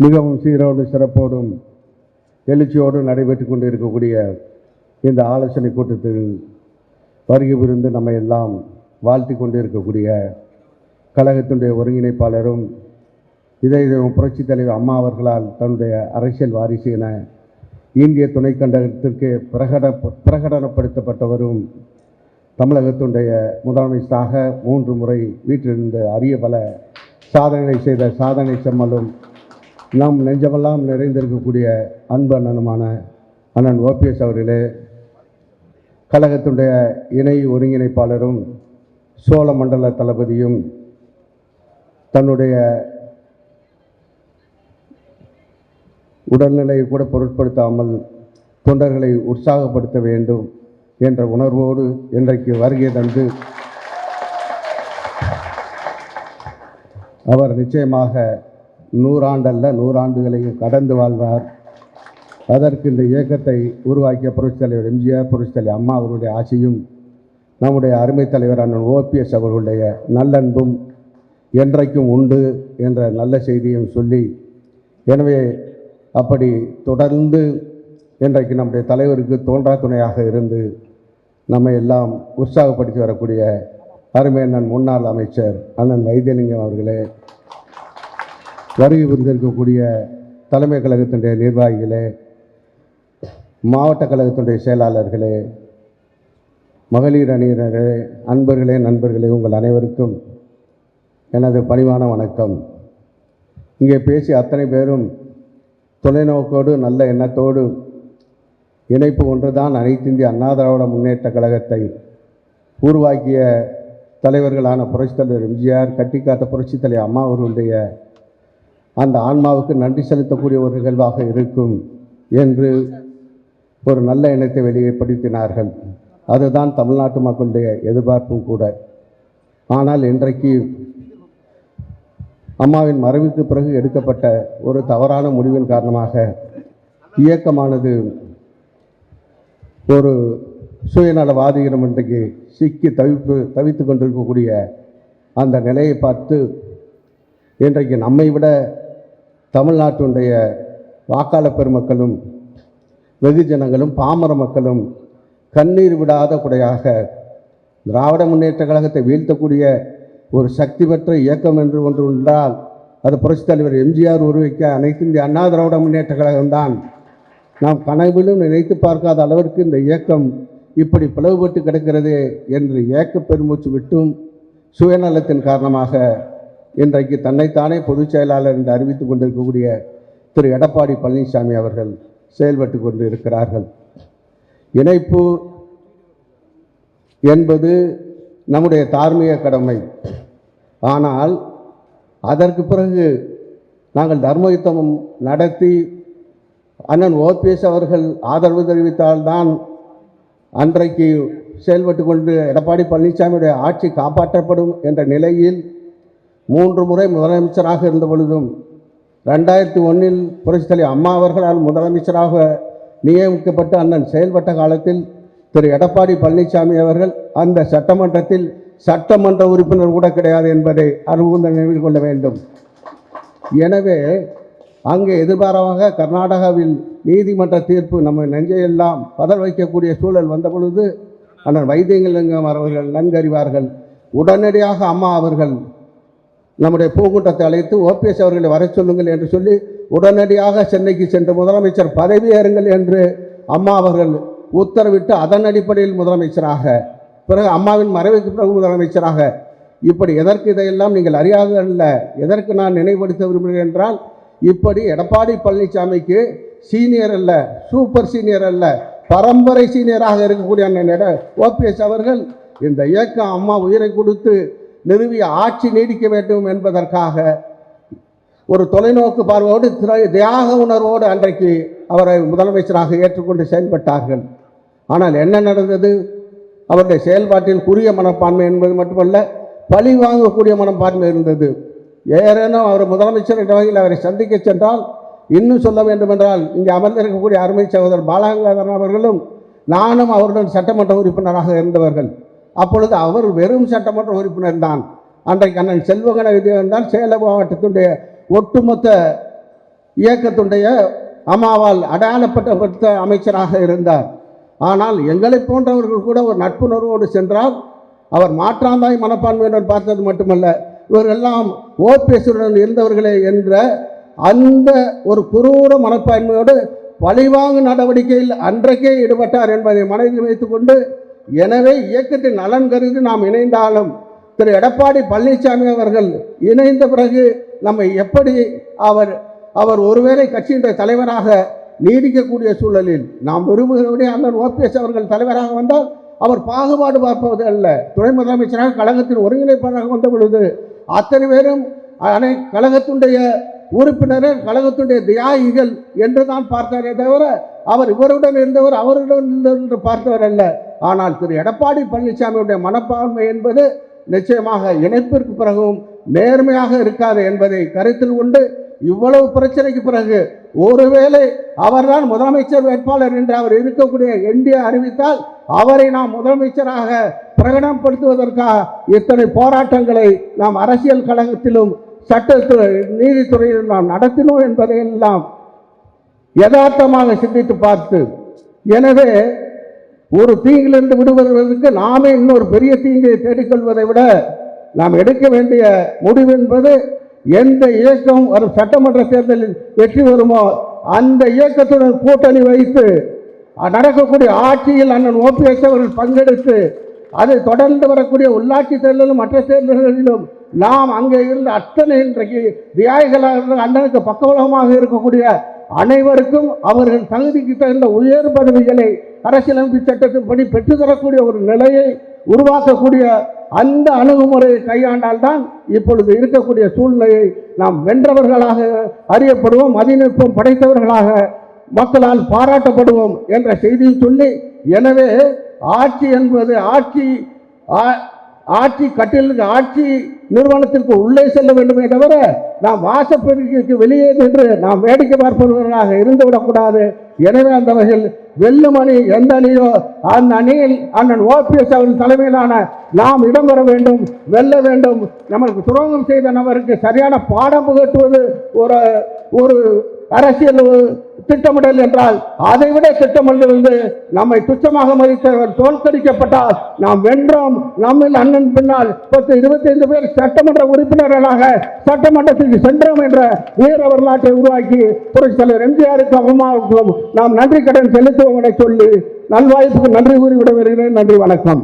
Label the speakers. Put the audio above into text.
Speaker 1: மிகவும் சீரோடு சிறப்போடும் எழுச்சியோடும் நடைபெற்று கொண்டு இருக்கக்கூடிய இந்த ஆலோசனை கூட்டத்தில் வருகை புரிந்து நம்ம எல்லாம் வாழ்த்தி கொண்டு இருக்கக்கூடிய கழகத்தினுடைய ஒருங்கிணைப்பாளரும் இதை புரட்சித் தலைவர் அம்மா அவர்களால் தன்னுடைய அரசியல் வாரிசு என இந்திய துணைக்கண்டகத்திற்கு பிரகட பிரகடனப்படுத்தப்பட்டவரும் தமிழகத்துடைய முதலமைச்சராக மூன்று முறை வீட்டிலிருந்து அரிய பல சாதனைகளை செய்த சாதனை செம்மலும் நம் நெஞ்சமெல்லாம் நிறைந்திருக்கக்கூடிய அன்பு அண்ணனுமான அண்ணன் ஓபிஎஸ் அவர்களே கழகத்துடைய இணை ஒருங்கிணைப்பாளரும் சோழ மண்டல தளபதியும் தன்னுடைய உடல்நிலையை கூட பொருட்படுத்தாமல் தொண்டர்களை உற்சாகப்படுத்த வேண்டும் என்ற உணர்வோடு இன்றைக்கு வருகை தந்து அவர் நிச்சயமாக நூறாண்டல்ல நூறாண்டுகளையும் கடந்து வாழ்வார். அதற்கு இந்த இயக்கத்தை உருவாக்கிய புரட்சித் தலைவர் எம்ஜிஆர் புரட்சித் தலைவர் அம்மா அவருடைய ஆசையும் நம்முடைய அருமைத் தலைவர் அண்ணன் ஓபிஎஸ் அவர்களுடைய நல்லன்பும் என்றைக்கும் உண்டு என்ற நல்ல செய்தியும் சொல்லி எனவே அப்படி தொடர்ந்து இன்றைக்கு நம்முடைய தலைவருக்கு தோன்றா துணையாக இருந்து நம்மை எல்லாம் உற்சாகப்படுத்தி வரக்கூடிய அருமை அண்ணன் முன்னாள் அமைச்சர் அண்ணன் வைத்தியலிங்கம் அவர்களே வருகை புரிந்திருக்கக்கூடிய தலைமை கழகத்தினுடைய நிர்வாகிகளே மாவட்ட கழகத்தினுடைய செயலாளர்களே மகளிர் அணியினரே அன்பர்களே நண்பர்களே உங்கள் அனைவருக்கும் எனது பணிவான வணக்கம். இங்கே பேசிய அத்தனை பேரும் தொலைநோக்கோடு நல்ல எண்ணத்தோடு இணைப்பு ஒன்றுதான் அனைத்திந்திய அண்ணா திராவிட முன்னேற்ற கழகத்தை உருவாக்கிய தலைவர்களான புரட்சித்தலைவர் எம்ஜிஆர் கட்டிக்காத்த புரட்சித்தலை அம்மா அவர்களுடைய அந்த ஆன்மாவுக்கு நன்றி செலுத்தக்கூடிய ஒரு நிகழ்வாக இருக்கும் என்று ஒரு நல்ல எண்ணத்தை வெளிப்படுத்தினார்கள். அதுதான் தமிழ்நாட்டு மக்களுடைய எதிர்பார்ப்பும் கூட. ஆனால் இன்றைக்கு அம்மாவின் மறைவுக்கு பிறகு எடுக்கப்பட்ட ஒரு தவறான முடிவின் காரணமாக இயக்கமானது ஒரு சுயநலவாதியிடம் இன்றைக்கு சிக்கி தவிப்பு தவித்து கொண்டிருக்கக்கூடிய அந்த நிலையை பார்த்து இன்றைக்கு நம்மை விட தமிழ்நாட்டினுடைய வாக்காளர் பெருமக்களும் வெகுஜனங்களும் பாமர மக்களும் கண்ணீர் விடாத குடையாக திராவிட முன்னேற்ற கழகத்தை வீழ்த்தக்கூடிய ஒரு சக்தி பெற்ற இயக்கம் என்று ஒன்று உண்டால் அது புரட்சித் தலைவர் எம்ஜிஆர் உருவிக்க அனைத்து இந்திய அண்ணா திராவிட முன்னேற்ற கழகம்தான். நாம் கனவிலும் நினைத்து பார்க்காத அளவிற்கு இந்த இயக்கம் இப்படி பிளவுபட்டு கிடக்கிறது என்று ஏக்க பெருமூச்சு விட்டும் சுயநலத்தின் காரணமாக இன்றைக்கு தன்னைத்தானே பொதுச் செயலாளர் என்று அறிவித்துக் கொண்டிருக்கக்கூடிய திரு எடப்பாடி பழனிசாமி அவர்கள் செயல்பட்டு கொண்டு இருக்கிறார்கள் இணைப்பு என்பது நம்முடைய தார்மீக கடமை. ஆனால் அதற்கு பிறகு நாங்கள் தர்மயுத்தமம் நடத்தி அண்ணன் ஓபிஎஸ் அவர்கள் ஆதரவு தெரிவித்தால்தான் அன்றைக்கு செயல்பட்டு கொண்டு எடப்பாடி பழனிசாமியுடைய ஆட்சி காப்பாற்றப்படும் என்ற நிலையில் மூன்று முறை முதலமைச்சராக இருந்த பொழுதும் ரெண்டாயிரத்தி ஒன்றில் புரட்சித்தலை அம்மா அவர்களால் முதலமைச்சராக நியமிக்கப்பட்டு அண்ணன் செயல்பட்ட காலத்தில் திரு எடப்பாடி பழனிசாமி அவர்கள் அந்த சட்டமன்றத்தில் சட்டமன்ற உறுப்பினர் கூட கிடையாது என்பதை அறிவுந்த நினைவில் கொள்ள வேண்டும். எனவே அங்கே எதிர்பாராக கர்நாடகாவில் நீதிமன்ற தீர்ப்பு நம்ம நெஞ்சையெல்லாம் பதற வைக்கக்கூடிய சூழல் வந்த பொழுது அண்ணன் வைத்தியலிங்கம் அவர்கள் நன்கறிவார்கள். உடனடியாக அம்மா அவர்கள் நம்முடைய பூக்கூட்டத்தை அழைத்து ஓபிஎஸ் அவர்களை வர சொல்லுங்கள் என்று சொல்லி உடனடியாக சென்னைக்கு சென்று முதலமைச்சர் பதவியேறுங்கள் என்று அம்மா அவர்கள் உத்தரவிட்டு அதன் அடிப்படையில் முதலமைச்சராக பிறகு அம்மாவின் மறைவுக்கு பிறகு முதலமைச்சராக இப்படி எதற்கு இதையெல்லாம் நீங்கள் அறியாதல்ல எதற்கு நான் நினைவுபடுத்த விரும்புகிறேன் என்றால் இப்படி எடப்பாடி பழனிசாமிக்கு சீனியர் அல்ல சூப்பர் சீனியர் அல்ல பரம்பரை சீனியராக இருக்கக்கூடிய அண்ணன் ஓபிஎஸ் அவர்கள் இந்த இயக்கம் அம்மா உயிரை கொடுத்து நிறுவிய ஆட்சி நீடிக்க வேண்டும் என்பதற்காக ஒரு தொலைநோக்கு பார்வையோடு திரை தியாக உணர்வோடு அன்றைக்கு அவரை முதலமைச்சராக ஏற்றுக்கொண்டு செயல்பட்டார்கள். ஆனால் என்ன நடந்தது? அவருடைய செயல்பாட்டில் குறுகிய மனப்பான்மை என்பது மட்டுமல்ல பழி வாங்கக்கூடிய மனப்பான்மை இருந்தது. ஏறேனும் அவர் முதலமைச்சர் என்ற வகையில் அவரை சந்திக்க சென்றால் இன்னும் சொல்ல வேண்டுமென்றால் இங்கே அமர்ந்திருக்கக்கூடிய அருமை சகோதரர் பாலகங்காதரன் அவர்களும் நானும் அவருடன் சட்டமன்ற உறுப்பினராக இருந்தவர்கள். அப்பொழுது அவர் வெறும் சட்டமன்ற உறுப்பினர் தான். அன்றைக்கு அண்ணன் செல்வகண விஜயன் தான் சேலம் மாவட்டத்தினுடைய ஒட்டுமொத்த இயக்கத்துடைய அம்மாவால் அடையாளப்பட்ட அமைச்சராக இருந்தார். ஆனால் எங்களை போன்றவர்கள் கூட ஒரு நட்புணர்வோடு சென்றால் அவர் மாற்றாந்தாய் மனப்பான்மையுடன் பார்த்தது மட்டுமல்ல இவரெல்லாம் ஓபிஎஸ்டன் இருந்தவர்களே என்ற அந்த ஒரு குரூர மனப்பான்மையோடு பழிவாங்கு நடவடிக்கையில் அன்றைக்கே ஈடுபட்டார் என்பதை மனதில் வைத்துக்கொண்டு எனவே இயக்கத்தின் நலன் கருதி நாம் இணைந்தாலும் திரு எடப்பாடி பழனிசாமி அவர்கள் இணைந்த பிறகு நம்மை எப்படி அவர் அவர் ஒருவேளை கட்சியின் தலைவராக நீடிக்கக்கூடிய சூழலில் நாம் விரும்புகிறபடி அண்ணன் ஓபிஎஸ் அவர்கள் தலைவராக வந்தால் அவர் பாகுபாடு பார்ப்பது அல்ல. துணை முதலமைச்சராக கழகத்தின் ஒருங்கிணைப்பாளராக வந்த பொழுது அத்தனை பேரும் அனை கழகத்துடைய உறுப்பினர்கள் கழகத்துடைய தியாகிகள் என்று தான் பார்த்தாரே தவிர அவர் இவருடன் இருந்தவர் அவருடன் இருந்தவர் என்று பார்த்தவர் அல்ல. ஆனால் திரு எடப்பாடி பழனிசாமியுடைய மனப்பான்மை என்பது நிச்சயமாக இணைப்பிற்கு பிறகும் நேர்மையாக இருக்காது என்பதை கருத்தில் கொண்டு இவ்வளவு பிரச்சனைக்கு பிறகு ஒருவேளை அவர்தான் முதலமைச்சர் வேட்பாளர் என்று அவர் இருக்கக்கூடிய என்டிஏ அறிவித்தால் அவரை நாம் முதலமைச்சராக பிரகடனப்படுத்துவதற்காக இத்தனை போராட்டங்களை நாம் அரசியல் கழகத்திலும் சட்டத்துறை நீதித்துறையிலும் நாம் நடத்தினோம் என்பதையெல்லாம் யதார்த்தமாக சிந்தித்து பார்த்து எனவே ஒரு தீங்கிலிருந்து விடுபடுவதற்கு நாமே இன்னொரு பெரிய தீங்கை தேடிக்கொள்வதை விட நாம் எடுக்க வேண்டிய முடிவு என்பது எந்த இயக்கம் வரும் சட்டமன்ற தேர்தலில் வெற்றி வருமோ அந்த இயக்கத்துடன் கூட்டணி வைத்து நடக்கக்கூடிய ஆட்சியில் அண்ணன் ஓபிஎஸ் அவர்கள் பங்கெடுத்து அது தொடர்ந்து வரக்கூடிய உள்ளாட்சி தேர்தலும் மற்ற தேர்தல்களிலும் நாம் அங்கே இருந்த அத்தனை இன்றைக்கு தியாகிகளாக இருந்த அண்ணனுக்கு பக்கபலமாக இருக்கக்கூடிய அனைவருக்கும் அவர்கள் தகுதிக்கு தகுந்த உயர் பதவிகளை அரசியலமைப்பு சட்டத்தின்படி பெற்றுத்தரக்கூடிய ஒரு நிலையை உருவாக்கக்கூடிய அந்த அணுகுமுறையை கையாண்டால்தான் இப்பொழுது இருக்கக்கூடிய சூழ்நிலையை நாம் வென்றவர்களாக அறியப்படுவோம் மதிநுட்பம் படைத்தவர்களாக மக்களால் பாராட்டப்படுவோம் என்ற செய்தியும் சொல்லி எனவே ஆட்சி என்பது ஆட்சி ஆ- ஆட்சி கட்டிலுக்கு ஆட்சி நிறுவனத்திற்கு உள்ளே செல்ல வேண்டுமே தவிர நாம் வாசப்பெருக்கிற்கு வெளியே நின்று நாம் வேடிக்கை பார்ப்பவர்களாக இருந்துவிடக்கூடாது. எனவே அந்த வகையில் வெல்லும் அணி எந்த அணியோ அந்த அணியில் அண்ணன் ஓபிஎஸ் அவர்கள் தலைமையிலான நாம் இடம்பெற வேண்டும் வெல்ல வேண்டும். நமக்கு துரோகம் செய்த நபருக்கு சரியான பாடம் புகட்டுவது ஒரு ஒரு அரசியல் திட்டமிடல் என்றால் அதை விட திட்டமிடலிருந்து நம்மை துச்சமாக மதித்தவர் தோற்கடிக்கப்பட்டால் நாம் வென்றோம். நம்மில் அண்ணன் பின்னால் பத்து இருபத்தைந்து பேர் சட்டமன்ற உறுப்பினர்களாக சட்டமன்றத்திற்கு சென்றோம் என்ற வீர வரலாற்றை உருவாக்கி புரட்சி தலைவர் எம்ஜிஆருக்கு அம்மாவுக்கும் நாம் நன்றி கடன் செலுத்துவோம் என சொல்லி நல்வாய்ப்புக்கு நன்றி கூறி விட வருகிறேன் நன்றி வணக்கம்.